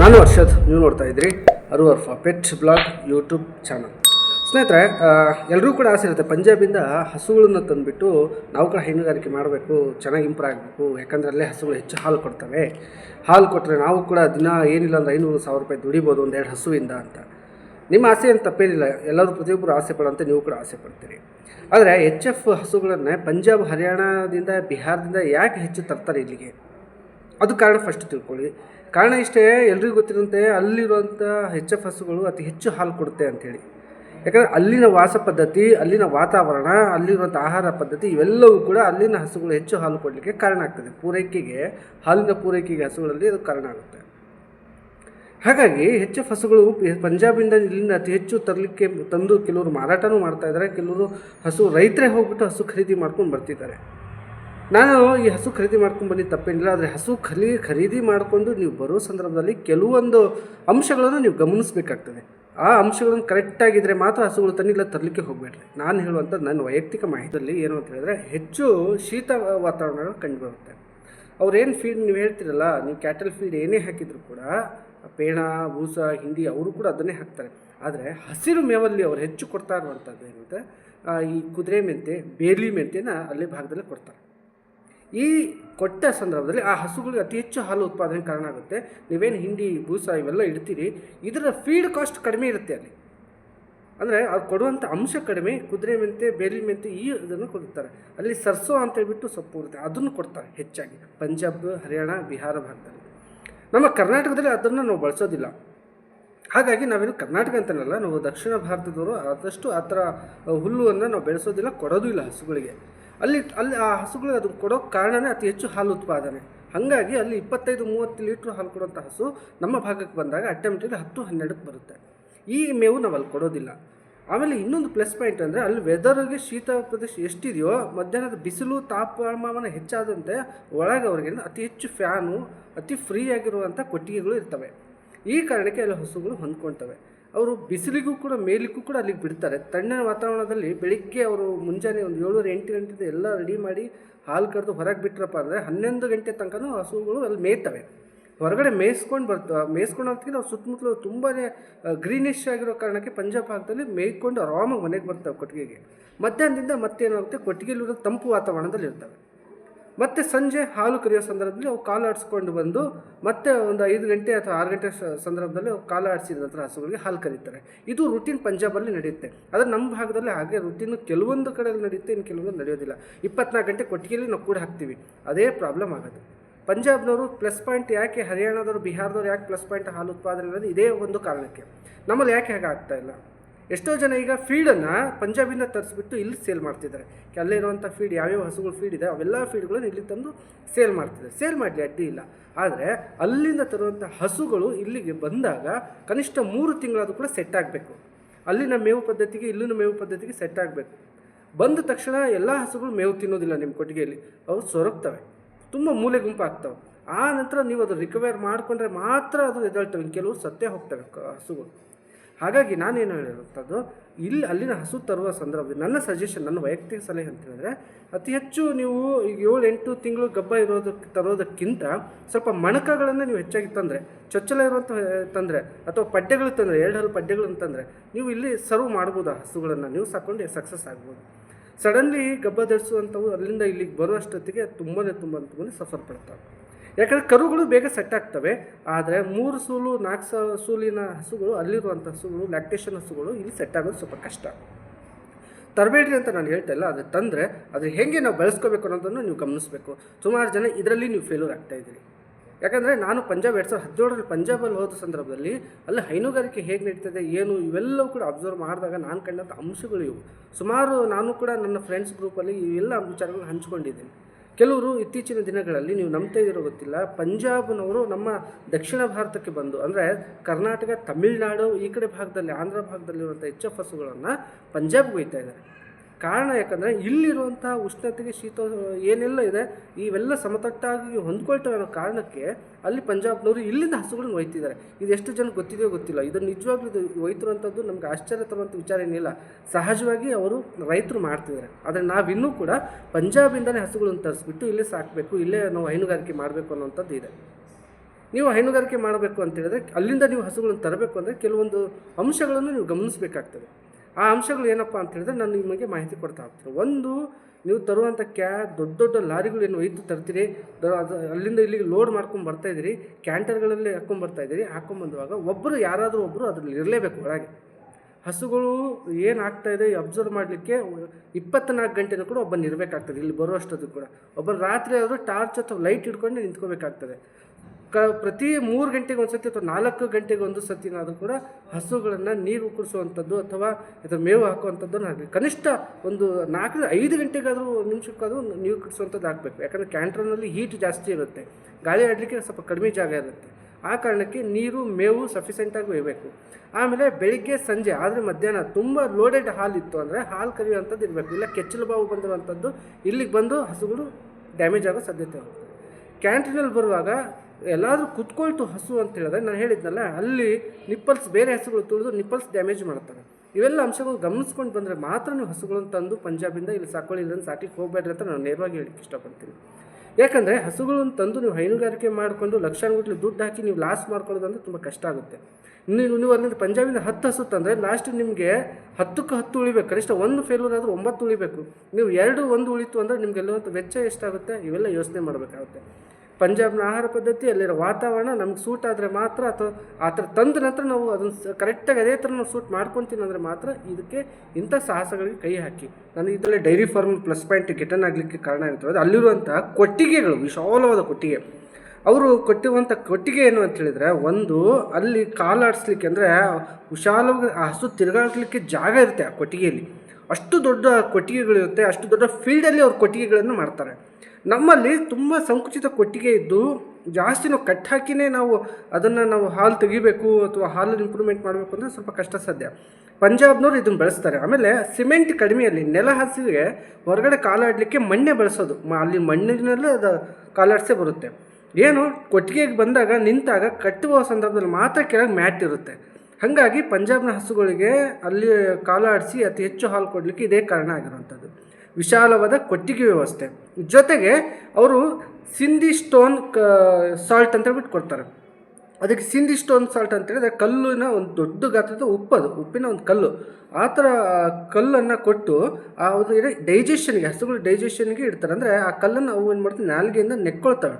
ನಾನು ಅರ್ಷದ್ ನೀವು ನೋಡ್ತಾ ಇದ್ರಿ ಅರು ಅರ್ಫ ಪೆಟ್ ಬ್ಲಾಗ್ ಯೂಟ್ಯೂಬ್ ಚಾನಲ್ ಸ್ನೇಹಿತರೆ ಎಲ್ಲರೂ ಕೂಡ ಆಸೆ ಇರುತ್ತೆ. ಪಂಜಾಬಿಂದ ಹಸುಗಳನ್ನು ತಂದುಬಿಟ್ಟು ನಾವು ಕೂಡ ಹೈನುಗಾರಿಕೆ ಮಾಡಬೇಕು, ಚೆನ್ನಾಗಿ ಇಂಪ್ರೂವ್ ಆಗಬೇಕು. ಯಾಕಂದರೆ ಅಲ್ಲೇ ಹಸುಗಳು ಹೆಚ್ಚು ಹಾಲು ಕೊಡ್ತವೆ. ಹಾಲು ಕೊಟ್ಟರೆ ನಾವು ಕೂಡ ದಿನ ಏನಿಲ್ಲ ಅಂದರೆ ಐನೂರು ಸಾವಿರ ರೂಪಾಯಿ ದುಡಿಬೋದು ಒಂದೆರಡು ಹಸುವಿಂದ ಅಂತ. ನಿಮ್ಮ ಆಸೆ ಏನು? ತಪ್ಪೇನಿಲ್ಲ. ಎಲ್ಲರೂ ಪ್ರತಿಯೊಬ್ಬರು ಆಸೆ ಪಡೋಂತೆ ನೀವು ಕೂಡ ಆಸೆ ಪಡ್ತೀರಿ ಆದರೆ ಎಚ್ ಎಫ್ ಹಸುಗಳನ್ನು ಪಂಜಾಬ್, ಹರಿಯಾಣದಿಂದ, ಬಿಹಾರದಿಂದ ಯಾಕೆ ಹೆಚ್ಚು ತರ್ತಾರೆ ಇಲ್ಲಿಗೆ? ಅದು ಕಾರಣ ಫಸ್ಟ್ ತಿಳ್ಕೊಳ್ಳಿ. ಕಾರಣ ಇಷ್ಟೇ, ಎಲ್ರಿಗೂ ಗೊತ್ತಿರುವಂತೆ ಅಲ್ಲಿರುವಂಥ ಹೆಚ್ಚು ಫಸುಗಳು ಅತಿ ಹೆಚ್ಚು ಹಾಲು ಕೊಡುತ್ತೆ ಅಂಥೇಳಿ. ಯಾಕಂದರೆ ಅಲ್ಲಿನ ವಾಸ ಪದ್ಧತಿ, ಅಲ್ಲಿನ ವಾತಾವರಣ ಅಲ್ಲಿರುವಂಥ ಆಹಾರ ಪದ್ಧತಿ ಇವೆಲ್ಲವೂ ಕೂಡ ಅಲ್ಲಿನ ಹಸುಗಳು ಹೆಚ್ಚು ಹಾಲು ಕೊಡಲಿಕ್ಕೆ ಕಾರಣ ಆಗ್ತದೆ. ಪೂರೈಕೆಗೆ, ಹಾಲಿನ ಪೂರೈಕೆಗೆ ಹಸುಗಳಲ್ಲಿ ಅದು ಕಾರಣ ಆಗುತ್ತೆ. ಹಾಗಾಗಿ ಹೆಚ್ಚು ಹಸುಗಳು ಪಂಜಾಬಿಂದ ಇಲ್ಲಿಂದ ಅತಿ ಹೆಚ್ಚು ತರಲಿಕ್ಕೆ ತಂದು ಕೆಲವರು ಮಾರಾಟನೂ ಮಾಡ್ತಾ ಇದ್ದಾರೆ. ಕೆಲವರು ಹಸು ರೈತರೇ ಹೋಗ್ಬಿಟ್ಟು ಹಸು ಖರೀದಿ ಮಾಡ್ಕೊಂಡು ಬರ್ತಿದ್ದಾರೆ. ನಾನು ಈ ಹಸು ಖರೀದಿ ಮಾಡ್ಕೊಂಡು ಬನ್ನಿ ತಪ್ಪೇನಿಲ್ಲ ಆದರೆ ಹಸು ಖಲಿ ಖರೀದಿ ಮಾಡಿಕೊಂಡು ನೀವು ಬರೋ ಸಂದರ್ಭದಲ್ಲಿ ಕೆಲವೊಂದು ಅಂಶಗಳನ್ನು ನೀವು ಗಮನಿಸಬೇಕಾಗ್ತದೆ. ಆ ಅಂಶಗಳನ್ನು ಕರೆಕ್ಟಾಗಿದ್ದರೆ ಮಾತ್ರ ಹಸುಗಳು ತನ್ನಿಲ್ಲ ತರಲಿಕ್ಕೆ ಹೋಗಬೇಡ್ರಿ. ನಾನು ಹೇಳುವಂಥದ್ದು ನನ್ನ ವೈಯಕ್ತಿಕ ಮಾಹಿತಿಯಲ್ಲಿ ಏನು ಅಂತ ಹೇಳಿದ್ರೆ ಹೆಚ್ಚು ಶೀತ ವಾತಾವರಣಗಳು ಕಂಡುಬರುತ್ತೆ. ಅವ್ರೇನು ಫೀಡ್ ನೀವು ಹೇಳ್ತಿರಲ್ಲ ನೀವು ಕ್ಯಾಟಲ್ ಫೀಡ್ ಏನೇ ಹಾಕಿದ್ರು ಕೂಡ ಪೇಣ ಬೂಸ ಹಿಂಡಿ ಅವರು ಕೂಡ ಅದನ್ನೇ ಹಾಕ್ತಾರೆ. ಆದರೆ ಹಸಿರು ಮೇವಲ್ಲಿ ಅವರು ಹೆಚ್ಚು ಕೊಡ್ತಾ ಇರುವಂಥದ್ದು ಏನಂತೆ ಆ, ಈ ಕುದುರೆ ಮೆಂತೆ ಬೇಲಿ ಮೆಂತೆನ ಅಲ್ಲಿ ಭಾಗದಲ್ಲಿ ಕೊಡ್ತಾರೆ. ಈ ಕೊಟ್ಟ ಸಂದರ್ಭದಲ್ಲಿ ಆ ಹಸುಗಳಿಗೆ ಅತಿ ಹೆಚ್ಚು ಹಾಲು ಉತ್ಪಾದನೆ ಕಾರಣ ಆಗುತ್ತೆ. ನೀವೇನು ಹಿಂಡಿ, ಬೂಸ ಇವೆಲ್ಲ ಇಡ್ತೀರಿ, ಇದರ ಫೀಡ್ ಕಾಸ್ಟ್ ಕಡಿಮೆ ಇರುತ್ತೆ ಅಲ್ಲಿ. ಅಂದರೆ ಅದು ಕೊಡುವಂಥ ಅಂಶ ಕಡಿಮೆ, ಕುದುರೆ ಮೆಂತೆ ಬೇಲಿ ಮೆಂತೆ ಈ ಇದನ್ನು ಕೊಡ್ತಾರೆ ಅಲ್ಲಿ ಸರ್ಸೋ ಅಂತ ಹೇಳ್ಬಿಟ್ಟು ಸೊಪ್ಪು ಇರುತ್ತೆ ಅದನ್ನು ಕೊಡ್ತಾರೆ ಹೆಚ್ಚಾಗಿ. ಪಂಜಾಬ್, ಹರಿಯಾಣ, ಬಿಹಾರ ಭಾಗದಲ್ಲಿ ನಮ್ಮ ಕರ್ನಾಟಕದಲ್ಲಿ ಅದನ್ನು ನಾವು ಬಳಸೋದಿಲ್ಲ. ಹಾಗಾಗಿ ನಾವೇನು ಕರ್ನಾಟಕ ಅಂತನಲ್ಲ, ನಾವು ದಕ್ಷಿಣ ಭಾರತದವರು ಆದಷ್ಟು ಆ ಥರ ಹುಲ್ಲುವನ್ನು ನಾವು ಬೆಳೆಸೋದಿಲ್ಲ, ಕೊಡೋದೂ ಇಲ್ಲ ಹಸುಗಳಿಗೆ. ಅಲ್ಲಿ ಅಲ್ಲಿ ಆ ಹಸುಗಳಿಗೆ ಅದು ಕೊಡೋ ಕಾರಣನೇ ಅತಿ ಹೆಚ್ಚು ಹಾಲು ಉತ್ಪಾದನೆ. ಹಾಗಾಗಿ ಅಲ್ಲಿ ಇಪ್ಪತ್ತೈದು, ಮೂವತ್ತು ಲೀಟ್ರ್ ಹಾಲು ಕೊಡುವಂಥ ಹಸು ನಮ್ಮ ಭಾಗಕ್ಕೆ ಬಂದಾಗ ಆಟೋಮೆಟಿಕ್ಲಿ ಹತ್ತು, ಹನ್ನೆರಡಕ್ಕೆ ಬರುತ್ತೆ. ಈ ಮೇವು ನಾವು ಅಲ್ಲಿ ಕೊಡೋದಿಲ್ಲ. ಆಮೇಲೆ ಇನ್ನೊಂದು ಪ್ಲಸ್ ಪಾಯಿಂಟ್ ಅಂದರೆ ಅಲ್ಲಿ ವೆದರ್ಗೆ ಶೀತ ಪ್ರದೇಶ ಎಷ್ಟಿದೆಯೋ, ಮಧ್ಯಾಹ್ನದ ಬಿಸಿಲು ತಾಪಮಾನ ಹೆಚ್ಚಾದಂತೆ ಒಳಗೆ ಅವ್ರಿಗೆ ಅತಿ ಹೆಚ್ಚು ಫ್ಯಾನು ಅತಿ ಫ್ರೀ ಆಗಿರುವಂಥ ಕೊಟ್ಟಿಗೆಗಳು ಇರ್ತವೆ. ಈ ಕಾರಣಕ್ಕೆ ಅಲ್ಲಿ ಹಸುಗಳು ಹೊಂದ್ಕೊಳ್ತವೆ. ಅವರು ಬಿಸಿಲಿಗೂ ಕೂಡ ಮೇಲಿಗೂ ಕೂಡ ಅಲ್ಲಿಗೆ ಬಿಡ್ತಾರೆ. ತಣ್ಣನ ವಾತಾವರಣದಲ್ಲಿ ಬೆಳಿಗ್ಗೆ ಅವರು ಮುಂಜಾನೆ ಒಂದು ಏಳುವರೆ, ಎಂಟು ಗಂಟೆದು ಎಲ್ಲ ರೆಡಿ ಮಾಡಿ ಹಾಲು ಕರೆದು ಹೊರಗೆ ಬಿಟ್ರಪ್ಪ ಅಂದರೆ ಹನ್ನೊಂದು ಗಂಟೆ ತನಕನೂ ಹಸುಗಳು ಅಲ್ಲಿ ಮೇಯ್ತವೆ. ಹೊರಗಡೆ ಮೇಯಿಸ್ಕೊಂಡು ಬರ್ತವೆ ಮೇಯಿಸ್ಕೊಂಡು ಅಂತಿದ್ರೆ ಅವ್ರು ಸುತ್ತಮುತ್ತಲು ತುಂಬಾ ಗ್ರೀನಿಶ್ ಆಗಿರೋ ಕಾರಣಕ್ಕೆ ಪಂಜಾಬ್ ಭಾಗದಲ್ಲಿ ಮೇಯ್ಕೊಂಡು ಆರಾಮಾಗಿ ಮನೆಗೆ ಬರ್ತವೆ ಕೊಟ್ಟಿಗೆಗೆ. ಮಧ್ಯಾಹ್ನದಿಂದ ಮತ್ತೇನಾಗುತ್ತೆ? ಕೊಟ್ಟಿಗೆಲಿರೋ ತಂಪು ವಾತಾವರಣದಲ್ಲಿ ಇರ್ತವೆ ಮತ್ತೆ ಸಂಜೆ ಹಾಲು ಕರೆಯೋ ಸಂದರ್ಭದಲ್ಲಿ ಅವು ಕಾಲು ಆಡಿಸ್ಕೊಂಡು ಬಂದು ಮತ್ತೆ ಒಂದು ಐದು ಗಂಟೆ ಅಥವಾ ಆರು ಗಂಟೆ ಸಂದರ್ಭದಲ್ಲಿ ಅವು ಕಾಲು ಆಡಿಸಿದ ನಂತರ ಹಸುಗಳಿಗೆ ಹಾಲು ಕರೀತಾರೆ. ಇದು ರುಟೀನ್ ಪಂಜಾಬಲ್ಲಿ ನಡೆಯುತ್ತೆ. ಆದರೆ ನಮ್ಮ ಭಾಗದಲ್ಲಿ ಹಾಗೆ ರುಟೀನು ಕೆಲವೊಂದು ಕಡೆಯಲ್ಲಿ ನಡೆಯುತ್ತೆ, ಇನ್ನು ಕೆಲವೊಂದು ನಡೆಯೋದಿಲ್ಲ. ಇಪ್ಪತ್ನಾಲ್ಕು ಗಂಟೆ ಕೊಟ್ಟಿಗೆಯಲ್ಲಿ ನಾವು ಕೂಡ ಹಾಕ್ತೀವಿ. ಅದೇ ಪ್ರಾಬ್ಲಮ್ ಆಗೋದು. ಪಂಜಾಬ್ನವರು ಪ್ಲಸ್ ಪಾಯಿಂಟ್ ಯಾಕೆ, ಹರಿಯಾಣದವರು, ಬಿಹಾರದವ್ರು ಯಾಕೆ ಪ್ಲಸ್ ಪಾಯಿಂಟ್ ಹಾಲು ಉತ್ಪಾದನೆ ಇರೋದು? ಇದೇ ಒಂದು ಕಾರಣಕ್ಕೆ. ನಮ್ಮಲ್ಲಿ ಯಾಕೆ ಹಾಗೆ ಆಗ್ತಾ ಇಲ್ಲ? ಎಷ್ಟೋ ಜನ ಈಗ ಫೀಡನ್ನು ಪಂಜಾಬಿಂದ ತರಿಸ್ಬಿಟ್ಟು ಇಲ್ಲಿ ಸೇಲ್ ಮಾಡ್ತಿದ್ದಾರೆ. ಅಲ್ಲಿರುವಂಥ ಫೀಡ್ ಯಾವ್ಯಾವ ಹಸುಗಳು ಫೀಡ್ ಇದೆ, ಅವೆಲ್ಲ ಫೀಡ್ಗಳನ್ನು ಇಲ್ಲಿ ತಂದು ಸೇಲ್ ಮಾಡ್ತಿದ್ದಾರೆ. ಸೇಲ್ ಮಾಡಲಿ ಅಡ್ಡಿ ಇಲ್ಲ. ಆದರೆ ಅಲ್ಲಿಂದ ತರುವಂಥ ಹಸುಗಳು ಇಲ್ಲಿಗೆ ಬಂದಾಗ ಕನಿಷ್ಠ ಮೂರು ತಿಂಗಳಾದರೂ ಕೂಡ ಸೆಟ್ ಆಗಬೇಕು. ಅಲ್ಲಿನ ಮೇವು ಪದ್ಧತಿಗೆ, ಇಲ್ಲಿನ ಮೇವು ಪದ್ಧತಿಗೆ ಸೆಟ್ ಆಗಬೇಕು. ಬಂದ ತಕ್ಷಣ ಎಲ್ಲ ಹಸುಗಳು ಮೇವು ತಿನ್ನೋದಿಲ್ಲ ನಿಮ್ಮ ಕೊಟ್ಟಿಗೆಯಲ್ಲಿ. ಅವು ಸೊರಗ್ತವೆ. ತುಂಬ ಮೂಲೆ ಗುಂಪು ಆಗ್ತವೆ ಆ ನಂತರ ನೀವು ಅದು ರಿಕವರ್ ಮಾಡಿಕೊಂಡ್ರೆ ಮಾತ್ರ ಅದು ಎದ್ದೇಳ್ತವೆ. ಇನ್ನು ಕೆಲವರು ಸತ್ತೇ ಹೋಗ್ತವೆ ಹಸುಗಳು. ಹಾಗಾಗಿ ನಾನೇನು ಹೇಳುವಂಥದ್ದು, ಇಲ್ಲಿ ಅಲ್ಲಿನ ಹಸು ತರುವ ಸಂದರ್ಭದಲ್ಲಿ ನನ್ನ ಸಜೆಷನ್ ನನ್ನ ವೈಯಕ್ತಿಕ ಸಲಹೆ ಅಂತ ಹೇಳಿದ್ರೆ, ಅತಿ ಹೆಚ್ಚು ನೀವು ಈಗ ಏಳು ಎಂಟು ತಿಂಗಳು ಗಬ್ಬ ಇರೋದಕ್ಕೆ ತರೋದಕ್ಕಿಂತ ಸ್ವಲ್ಪ ಮಣಕಗಳನ್ನು ನೀವು ಹೆಚ್ಚಾಗಿ ತಂದರೆ, ಚೊಚ್ಚಲ ಇರುವಂಥ ತಂದರೆ, ಅಥವಾ ಪಡ್ಡೆಗಳು ತಂದರೆ ಎರಡು ಹಲ್ಲು ಪಡ್ಡೆಗಳು ಅಂತಂದರೆ ನೀವು ಇಲ್ಲಿ ಸರ್ವ್ ಮಾಡ್ಬೋದು ಆ ಹಸುಗಳನ್ನು, ನೀವು ಸಾಕೊಂಡು ಸಕ್ಸಸ್ ಆಗ್ಬೋದು. ಸಡನ್ಲಿ ಗಬ್ಬ ಧರಿಸುವಂಥವು ಅಲ್ಲಿಂದ ಇಲ್ಲಿಗೆ ಬರುವಷ್ಟೊತ್ತಿಗೆ ತುಂಬಾ ತುಂಬ ತುಂಬ ಸಫರ್ ಪಡ್ತವೆ. ಯಾಕಂದರೆ ಕರುಗಳು ಬೇಗ ಸೆಟ್ ಆಗ್ತವೆ. ಆದರೆ ಮೂರು ಸೂಲು, ನಾಲ್ಕು ಸೂಲಿನ ಹಸುಗಳು ಅಲ್ಲಿರುವಂಥ ಹಸುಗಳು ಲ್ಯಾಕ್ಟೇಷನ್ ಹಸುಗಳು ಇಲ್ಲಿ ಸೆಟ್ ಆಗೋದು ಸ್ವಲ್ಪ ಕಷ್ಟ. ತರಬೇಡ್ರಿ ಅಂತ ನಾನು ಹೇಳ್ತಾ ಇಲ್ಲ. ಅದು ತಂದರೆ ಅದು ಹೇಗೆ ನಾವು ಬೆಳೆಸ್ಕೋಬೇಕು ಅನ್ನೋದನ್ನು ನೀವು ಗಮನಿಸಬೇಕು. ಸುಮಾರು ಜನ ಇದರಲ್ಲಿ ನೀವು ಫೇಲ್ಯೂರ್ ಆಗ್ತಾ ಇದ್ದೀರಿ. ಯಾಕಂದರೆ ನಾನು ಪಂಜಾಬ್ ಎರಡು ಸಾವಿರದ ಹದಿನೇಳರಲ್ಲಿ ಪಂಜಾಬಲ್ಲಿ ಹೋದ ಸಂದರ್ಭದಲ್ಲಿ ಅಲ್ಲಿ ಹೈನುಗಾರಿಕೆ ಹೇಗೆ ನಡೀತದೆ, ಏನು, ಇವೆಲ್ಲವೂ ಕೂಡ ಅಬ್ಸರ್ವ್ ಮಾಡಿದಾಗ ನಾನು ಕಂಡಂಥ ಅಂಶಗಳು ಇವು. ಸುಮಾರು ನಾನು ಕೂಡ ನನ್ನ ಫ್ರೆಂಡ್ಸ್ ಗ್ರೂಪಲ್ಲಿ ಇವೆಲ್ಲ ವಿಚಾರಗಳನ್ನ ಹಂಚ್ಕೊಂಡಿದ್ದೀನಿ. ಕೆಲವರು ಇತ್ತೀಚಿನ ದಿನಗಳಲ್ಲಿ ನೀವು ನಂಬ್ತಾ ಇದ್ದೀರೋ ಗೊತ್ತಿಲ್ಲ, ಪಂಜಾಬ್ನವರು ನಮ್ಮ ದಕ್ಷಿಣ ಭಾರತಕ್ಕೆ ಬಂದು, ಅಂದರೆ ಕರ್ನಾಟಕ, ತಮಿಳುನಾಡು, ಈ ಕಡೆ ಭಾಗದಲ್ಲಿ, ಆಂಧ್ರ ಭಾಗದಲ್ಲಿರುವಂಥ ಎಚ್ ಎಫ್ ಹಸುಗಳನ್ನು ಪಂಜಾಬ್ಗೆ ಒಯ್ತಾ ಇದ್ದಾರೆ. ಕಾರಣ ಯಾಕಂದರೆ ಇಲ್ಲಿರುವಂತಹ ಉಷ್ಣತೆಗೆ ಶೀತ ಏನೆಲ್ಲ ಇದೆ, ಇವೆಲ್ಲ ಸಮತಟ್ಟಾಗಿ ಹೊಂದ್ಕೊಳ್ತವೆ ಅನ್ನೋ ಕಾರಣಕ್ಕೆ ಅಲ್ಲಿ ಪಂಜಾಬ್ನವರು ಇಲ್ಲಿಂದ ಹಸುಗಳನ್ನ ಒಯ್ತಿದ್ದಾರೆ. ಇದು ಎಷ್ಟು ಜನ ಗೊತ್ತಿದೆಯೋ ಗೊತ್ತಿಲ್ಲ. ಇದು ನಿಜವಾಗ್ಲೂ ಇದು ಒಯ್ತಿರುವಂಥದ್ದು ನಮ್ಗೆ ಆಶ್ಚರ್ಯ ತರುವಂಥ ವಿಚಾರ ಏನಿಲ್ಲ. ಸಹಜವಾಗಿ ಅವರು ರೈತರು ಮಾಡ್ತಿದ್ದಾರೆ. ಆದರೆ ನಾವಿನ್ನೂ ಕೂಡ ಪಂಜಾಬಿಂದಲೇ ಹಸುಗಳನ್ನು ತರಿಸ್ಬಿಟ್ಟು ಇಲ್ಲೇ ಸಾಕಬೇಕು, ಇಲ್ಲೇ ನಾವು ಹೈನುಗಾರಿಕೆ ಮಾಡಬೇಕು ಅನ್ನೋಂಥದ್ದು ಇದೆ. ನೀವು ಹೈನುಗಾರಿಕೆ ಮಾಡಬೇಕು ಅಂತ ಹೇಳಿದ್ರೆ ಅಲ್ಲಿಂದ ನೀವು ಹಸುಗಳನ್ನು ತರಬೇಕು ಅಂದರೆ ಕೆಲವೊಂದು ಅಂಶಗಳನ್ನು ನೀವು ಗಮನಿಸಬೇಕಾಗ್ತದೆ. ಆ ಅಂಶಗಳು ಏನಪ್ಪ ಅಂತ ಹೇಳಿದ್ರೆ ನಾನು ನಿಮಗೆ ಮಾಹಿತಿ ಕೊಡ್ತಾ ಹೋಗ್ತೀನಿ. ಒಂದು, ನೀವು ತರುವಂಥ ಕ್ಯಾ, ದೊಡ್ಡ ದೊಡ್ಡ ಲಾರಿಗಳು ಏನು ಒಯ್ದು ತರ್ತೀರಿ ಅದು ಅಲ್ಲಿಂದ ಇಲ್ಲಿಗೆ ಲೋಡ್ ಮಾಡ್ಕೊಂಡು ಬರ್ತಾ ಇದ್ದೀರಿ, ಕ್ಯಾಂಟರ್ಗಳಲ್ಲಿ ಹಾಕೊಂಡು ಬರ್ತಾ ಇದ್ದೀರಿ ಹಾಕ್ಕೊಂಬಂದುವಾಗ ಒಬ್ಬರು ಯಾರಾದರೂ ಒಬ್ಬರು ಅದರಲ್ಲಿ ಇರಲೇಬೇಕು ಒಳಗೆ. ಹಸುಗಳು ಏನು ಇದೆ ಅಬ್ಸರ್ವ್ ಮಾಡಲಿಕ್ಕೆ ಇಪ್ಪತ್ನಾಲ್ಕು ಗಂಟೆನೂ ಕೂಡ ಒಬ್ಬನ ಇರಬೇಕಾಗ್ತದೆ ಇಲ್ಲಿ ಬರುವಷ್ಟೊತ್ತು ಕೂಡ. ಒಬ್ಬನ ರಾತ್ರಿ ಆದರೂ ಟಾರ್ಚ್ ಅಥವಾ ಲೈಟ್ ಹಿಡ್ಕೊಂಡು ನಿಂತ್ಕೋಬೇಕಾಗ್ತದೆ. ಕ ಪ್ರತಿ ಮೂರು ಗಂಟೆಗೆ ಒಂದು ಸತಿ ಅಥವಾ ನಾಲ್ಕು ಗಂಟೆಗೆ ಒಂದು ಸತಿನಾದರೂ ಕೂಡ ಹಸುಗಳನ್ನು ನೀರು ಕುಡಿಸುವಂಥದ್ದು ಅಥವಾ ಇದರ ಮೇವು ಹಾಕುವಂಥದ್ದನ್ನು ಆಗಲಿ ಕನಿಷ್ಠ ಒಂದು ನಾಲ್ಕರಿಂದ ಐದು ಗಂಟೆಗಾದರೂ ನಿಮಿಷಕ್ಕಾದರೂ ನೀರು ಕುಡಿಸುವಂಥದ್ದು ಆಗಬೇಕು. ಯಾಕಂದರೆ ಕ್ಯಾಂಟ್ರನಲ್ಲಿ ಹೀಟ್ ಜಾಸ್ತಿ ಇರುತ್ತೆ. ಗಾಳಿ ಆಡಲಿಕ್ಕೆ ಸ್ವಲ್ಪ ಕಡಿಮೆ ಜಾಗ ಇರುತ್ತೆ. ಆ ಕಾರಣಕ್ಕೆ ನೀರು, ಮೇವು ಸಫಿಸೆಂಟಾಗಿ ಒಯ್ಯಬೇಕು. ಆಮೇಲೆ ಬೆಳಿಗ್ಗೆ, ಸಂಜೆ, ಆದರೆ ಮಧ್ಯಾಹ್ನ ತುಂಬ ಲೋಡೆಡ್ ಹಾಲಿತ್ತು ಅಂದರೆ ಹಾಲು ಕರೆಯುವಂಥದ್ದು ಇರಬೇಕು. ಇಲ್ಲ ಕೆಚ್ಚಲು ಬಾವು ಬಂದಿರುವಂಥದ್ದು ಇಲ್ಲಿಗೆ ಬಂದು ಹಸುಗಳು ಡ್ಯಾಮೇಜ್ ಆಗೋ ಸಾಧ್ಯತೆ ಇರುತ್ತೆ ಕ್ಯಾಂಟೀನಲ್ಲಿ ಬರುವಾಗ ಎಲ್ಲಾದರೂ ಕುತ್ಕೊಳ್ತು ಹಸು ಅಂತ ಹೇಳಿದ್ರೆ ನಾನು ಹೇಳಿದ್ನಲ್ಲ, ಅಲ್ಲಿ ನಿಪ್ಪಲ್ಸ್ ಬೇರೆ ಹಸುಗಳು ತುಳಿದು ನಿಪ್ಪಲ್ಸ್ ಡ್ಯಾಮೇಜ್ ಮಾಡ್ತಾರೆ. ಇವೆಲ್ಲ ಅಂಶಗಳು ಗಮನಿಸ್ಕೊಂಡು ಬಂದರೆ ಮಾತ್ರ ನೀವು ಹಸುಗಳನ್ನು ತಂದು ಪಂಜಾಬಿಂದ ಇಲ್ಲಿ ಸಾಕೊಳ್ಳಿ ಇಲ್ಲ ಸಾಕಲಿಕ್ಕೆ ಹೋಗಬೇಡ್ರಿ ಅಂತ ನಾನು ನೇರವಾಗಿ ಹೇಳಿಕ್ಕೆ ಇಷ್ಟಪಡ್ತೀನಿ. ಯಾಕಂದರೆ ಹಸುಗಳನ್ನು ತಂದು ನೀವು ಹೈನುಗಾರಿಕೆ ಮಾಡಿಕೊಂಡು ಲಕ್ಷಾನುಗಟ್ಟಲೆ ದುಡ್ಡು ಹಾಕಿ ನೀವು ಲಾಸ್ ಮಾಡ್ಕೊಳ್ಳೋದಂದ್ರೆ ತುಂಬ ಕಷ್ಟ ಆಗುತ್ತೆ. ನೀವು ನೀವು ಅಲ್ಲಿಂದ ಪಂಜಾಬಿಂದ ಹತ್ತು ಹಸು ತಂದರೆ ಲಾಸ್ಟ್ ನಿಮಗೆ ಹತ್ತಕ್ಕೆ ಹತ್ತು ಉಳಿಬೇಕು, ಕನಿಷ್ಠ ಒಂದು ಫೇಲ್ಯೂರ್ ಆದರೂ ಒಂಬತ್ತು ಉಳಿಬೇಕು. ನೀವು ಎರಡು ಒಂದು ಉಳಿತು ಅಂದರೆ ನಿಮಗೆಲ್ಲವಂಥ ವೆಚ್ಚ ಎಷ್ಟಾಗುತ್ತೆ? ಇವೆಲ್ಲ ಯೋಚನೆ ಮಾಡಬೇಕಾಗುತ್ತೆ. ಪಂಜಾಬ್ನ ಆಹಾರ ಪದ್ಧತಿ, ಅಲ್ಲಿರೋ ವಾತಾವರಣ ನಮ್ಗೆ ಸೂಟ್ ಆದರೆ ಮಾತ್ರ ಅಥವಾ ಆ ಥರ ತಂದ ನಂತರ ನಾವು ಅದನ್ನು ಕರೆಕ್ಟಾಗಿ ಅದೇ ಥರ ನಾವು ಸೂಟ್ ಮಾಡ್ಕೊತೀನಿ ಅಂದರೆ ಮಾತ್ರ ಇದಕ್ಕೆ ಇಂಥ ಸಾಹಸಗಳಿಗೆ ಕೈ ಹಾಕಿ. ನಾನು ಇದರಲ್ಲಿ ಡೈರಿ ಫಾರ್ಮ್ ಪ್ಲಸ್ ಪಾಯಿಂಟ್ ಗೆಟನ್ ಆಗಲಿಕ್ಕೆ ಕಾರಣ ಇರ್ತದೆ ಅಲ್ಲಿರುವಂಥ ಕೊಟ್ಟಿಗೆಗಳು, ವಿಶಾಲವಾದ ಕೊಟ್ಟಿಗೆ. ಅವರು ಕೊಟ್ಟಿರುವಂಥ ಕೊಟ್ಟಿಗೆ ಏನು ಅಂತ ಹೇಳಿದರೆ, ಒಂದು ಅಲ್ಲಿ ಕಾಲಾಡಿಸ್ಲಿಕ್ಕೆ ಅಂದರೆ ವಿಶಾಲವಾಗಿ ಹಸು ತಿರುಗಾಡ್ಲಿಕ್ಕೆ ಜಾಗ ಇರುತ್ತೆ ಆ ಕೊಟ್ಟಿಗೆಯಲ್ಲಿ. ಅಷ್ಟು ದೊಡ್ಡ ಕೊಟ್ಟಿಗೆಗಳಿರುತ್ತೆ, ಅಷ್ಟು ದೊಡ್ಡ ಫೀಲ್ಡಲ್ಲಿ ಅವ್ರು ಕೊಟ್ಟಿಗೆಗಳನ್ನು ಮಾಡ್ತಾರೆ. ನಮ್ಮಲ್ಲಿ ತುಂಬ ಸಂಕುಚಿತ ಕೊಟ್ಟಿಗೆ ಇದ್ದು ಜಾಸ್ತಿ ನಾವು ಕಟ್ ಹಾಕಿನೇ ನಾವು ಅದನ್ನು ನಾವು ಹಾಲು ತೆಗಿಬೇಕು ಅಥವಾ ಹಾಲು ಇಂಪ್ರೂವ್ಮೆಂಟ್ ಮಾಡಬೇಕು ಅಂದರೆ ಸ್ವಲ್ಪ ಕಷ್ಟ ಸಾಧ್ಯ. ಪಂಜಾಬ್ನವ್ರು ಇದನ್ನು ಬೆಳೆಸ್ತಾರೆ. ಆಮೇಲೆ ಸಿಮೆಂಟ್ ಕಡಿಮೆಯಲ್ಲಿ ನೆಲ ಹಾಸಿಗೆ ಹೊರಗಡೆ ಕಾಲಾಡಲಿಕ್ಕೆ ಮಣ್ಣೆ ಬಳಸೋದು. ಅಲ್ಲಿ ಮಣ್ಣಿನಲ್ಲೇ ಅದು ಕಾಲಾಡಿಸೇ ಬರುತ್ತೆ. ಏನು ಕೊಟ್ಟಿಗೆಗೆ ಬಂದಾಗ ನಿಂತಾಗ ಕಟ್ಟುವ ಸಂದರ್ಭದಲ್ಲಿ ಮಾತ್ರ ಕೆಳಗೆ ಮ್ಯಾಟ್ ಇರುತ್ತೆ. ಹಾಗಾಗಿ ಪಂಜಾಬ್ನ ಹಸುಗಳಿಗೆ ಅಲ್ಲಿ ಕಾಲಾಡಿಸಿ ಅತಿ ಹೆಚ್ಚು ಹಾಲು ಕೊಡಲಿಕ್ಕೆ ಇದೇ ಕಾರಣ ಆಗಿರುವಂಥದ್ದು. ವಿಶಾಲವಾದ ಕೊಟ್ಟಿಗೆ ವ್ಯವಸ್ಥೆ. ಜೊತೆಗೆ ಅವರು ಸಿಂಧಿ ಸ್ಟೋನ್ ಕ, ಸಾಲ್ಟ್ ಅಂತ ಹೇಳ್ಬಿಟ್ಟು ಕೊಡ್ತಾರೆ. ಅದಕ್ಕೆ ಸಿಂಧಿ ಸ್ಟೋನ್ ಸಾಲ್ಟ್ ಅಂತ ಹೇಳಿದ್ರೆ ಕಲ್ಲಿನ ಒಂದು ದೊಡ್ಡ ಗಾತ್ರದ ಉಪ್ಪದು ಉಪ್ಪಿನ ಒಂದು ಕಲ್ಲು. ಆ ಥರ ಕಲ್ಲನ್ನು ಕೊಟ್ಟು ಆ ಒಂದು ಡೈಜೆಷನ್ಗೆ, ಹಸುಗಳು ಡೈಜೆಷನ್ಗೆ ಇಡ್ತಾರೆ. ಅಂದರೆ ಆ ಕಲ್ಲನ್ನು ಅವು ಏನು ಮಾಡ್ತಾರೆ ನಾಲ್ಗೆಯಿಂದ ನೆಕ್ಕೊಳ್ತವೆ.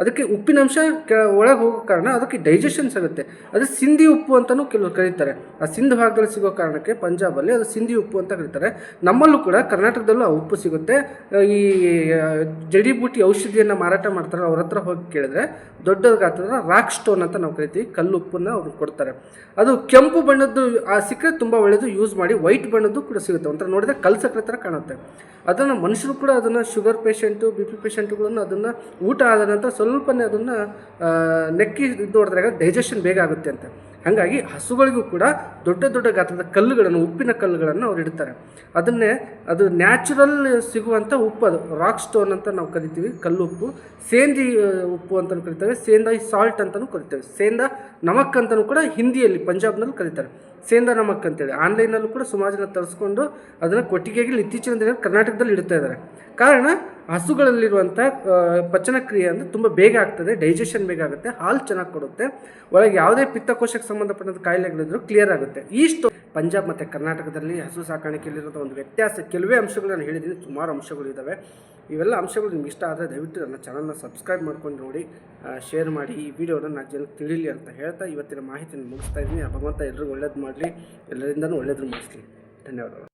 ಅದಕ್ಕೆ ಉಪ್ಪಿನಂಶ ಕೆ ಒಳಗೆ ಹೋಗೋ ಕಾರಣ ಅದಕ್ಕೆ ಡೈಜೆಷನ್ ಆಗುತ್ತೆ. ಅದು ಸಿಂಧಿ ಉಪ್ಪು ಅಂತಲೂ ಕೆಲವರು ಕರೀತಾರೆ. ಆ ಸಿಂಧ್ ಭಾಗದಲ್ಲಿ ಸಿಗೋ ಕಾರಣಕ್ಕೆ ಪಂಜಾಬಲ್ಲಿ ಅದು ಸಿಂಧಿ ಉಪ್ಪು ಅಂತ ಕರೀತಾರೆ. ನಮ್ಮಲ್ಲೂ ಕೂಡ ಕರ್ನಾಟಕದಲ್ಲೂ ಆ ಉಪ್ಪು ಸಿಗುತ್ತೆ. ಈ ಜಡಿ ಜಡಿಬೂಟಿ ಔಷಧಿಯನ್ನು ಮಾರಾಟ ಮಾಡ್ತಾರೆ. ಅವ್ರ ಹತ್ರ ಹೋಗಿ ಕೇಳಿದ್ರೆ ದೊಡ್ಡ ಗಾತ್ರದ ರಾಕ್ ಸ್ಟೋನ್ ಅಂತ ನಾವು ಕರಿತೀವಿ. ಕಲ್ಲು ಉಪ್ಪನ್ನು ಅವ್ರು ಕೊಡ್ತಾರೆ. ಅದು ಕೆಂಪು ಬಣ್ಣದ್ದು, ಆ, ಸಿಕ್ಕರೆ ತುಂಬ ಒಳ್ಳೆಯದು ಯೂಸ್ ಮಾಡಿ ವೈಟ್ ಬಣ್ಣದ್ದು ಕೂಡ ಸಿಗುತ್ತೆ. ಒಂಥರ ನೋಡಿದ್ರೆ ಕಲ್ ಸಕ್ಕರೆ ಥರ ಕಾಣುತ್ತೆ. ಅದನ್ನು ಮನುಷ್ಯರು ಕೂಡ ಅದನ್ನು ಶುಗರ್ ಪೇಷಂಟು ಬಿ ಪಿ ಪೇಷಂಟ್ಗಳನ್ನು ಅದನ್ನು ಊಟ ಆದ ನಂತರ ಸ್ವಲ್ಪನೇ ಅದನ್ನು ನೆಕ್ಕಿ ಇದು ಡೈಜೆಷನ್ ಬೇಗ ಆಗುತ್ತೆ ಅಂತ. ಹಾಗಾಗಿ ಹಸುಗಳಿಗೂ ಕೂಡ ದೊಡ್ಡ ದೊಡ್ಡ ಗಾತ್ರದ ಕಲ್ಲುಗಳನ್ನು, ಉಪ್ಪಿನ ಕಲ್ಲುಗಳನ್ನು ಅವ್ರು ಇಡ್ತಾರೆ. ಅದನ್ನೇ, ಅದು ನ್ಯಾಚುರಲ್ ಸಿಗುವಂಥ ಉಪ್ಪು ಅದು. ರಾಕ್ ಸ್ಟೋನ್ ಅಂತ ನಾವು ಕರಿತೀವಿ, ಕಲ್ಲು ಉಪ್ಪು. ಸೇಂದಿ ಉಪ್ಪು ಅಂತಲೂ ಕರಿತೇವೆ ಸೇಂದ ಸಾಲ್ಟ್ ಅಂತಲೂ ಕರಿತೇವೆ. ಸೇಂದ ನಮಕ್ ಅಂತಲೂ ಕೂಡ ಹಿಂದಿಯಲ್ಲಿ, ಪಂಜಾಬ್ನಲ್ಲಿ ಕರೀತಾರೆ. ಸೇಂದ ನಮಕ್ ಅಂತೇಳಿ. ಆನ್ಲೈನಲ್ಲೂ ಕೂಡ ಸುಮಾರು ಜನ ತರಿಸ್ಕೊಂಡು ಅದನ್ನು ಕೊಟ್ಟಿಗೆಗೆ ಇತ್ತೀಚಿನ ದಿನ ಕರ್ನಾಟಕದಲ್ಲಿ ಇಡ್ತಾ ಇದ್ದಾರೆ. ಕಾರಣ ಹಸುಗಳಲ್ಲಿರುವಂಥ ಪಚನಕ್ರಿಯೆ ಪಚನ ಕ್ರಿಯೆ ಅಂದರೆ ತುಂಬ ಬೇಗ ಆಗ್ತದೆ ಡೈಜೆಷನ್ ಬೇಗ ಆಗುತ್ತೆ, ಹಾಲು ಚೆನ್ನಾಗಿ ಕೊಡುತ್ತೆ, ಒಳಗೆ ಯಾವುದೇ ಪಿತ್ತಕೋಶಕ್ಕೆ ಸಂಬಂಧಪಟ್ಟಂಥ ಕಾಯಿಲೆಗಳಿದ್ರು ಕ್ಲಿಯರ್ ಆಗುತ್ತೆ. ಈಸ್ಟು ಪಂಜಾಬ್ ಮತ್ತು ಕರ್ನಾಟಕದಲ್ಲಿ ಹಸು ಸಾಕಾಣಿಕೆಯಲ್ಲಿರುವಂಥ ಒಂದು ವ್ಯತ್ಯಾಸ, ಕೆಲವೇ ಅಂಶಗಳು ನಾನು ಹೇಳಿದ್ದೀನಿ, ಸುಮಾರು ಅಂಶಗಳು ಇದ್ದಾವೆ ಇವೆಲ್ಲ ಅಂಶಗಳು ನಿಮ್ಗೆ ಇಷ್ಟ ಆದರೆ ದಯವಿಟ್ಟು ನನ್ನ ಚಾನಲ್ನ ಸಬ್ಸ್ಕ್ರೈಬ್ ಮಾಡ್ಕೊಂಡು ನೋಡಿ ಶೇರ್ ಮಾಡಿ, ಈ ವಿಡಿಯೋನ ನಾನು ಜನಕ್ಕೆ ತಿಳಿಲಿ ಅಂತ ಹೇಳ್ತಾ ಇವತ್ತಿನ ಮಾಹಿತಿಯನ್ನು ಮುಗಿಸ್ತಾ ಇದ್ದೀನಿ. ಭಗವಂತ ಎಲ್ಲರಿಗೂ ಒಳ್ಳೇದು ಮಾಡಲಿ, ಎಲ್ಲರಿಂದನೂ ಒಳ್ಳೇದು ಮಾಡಿಸ್ಲಿ. ಧನ್ಯವಾದಗಳು.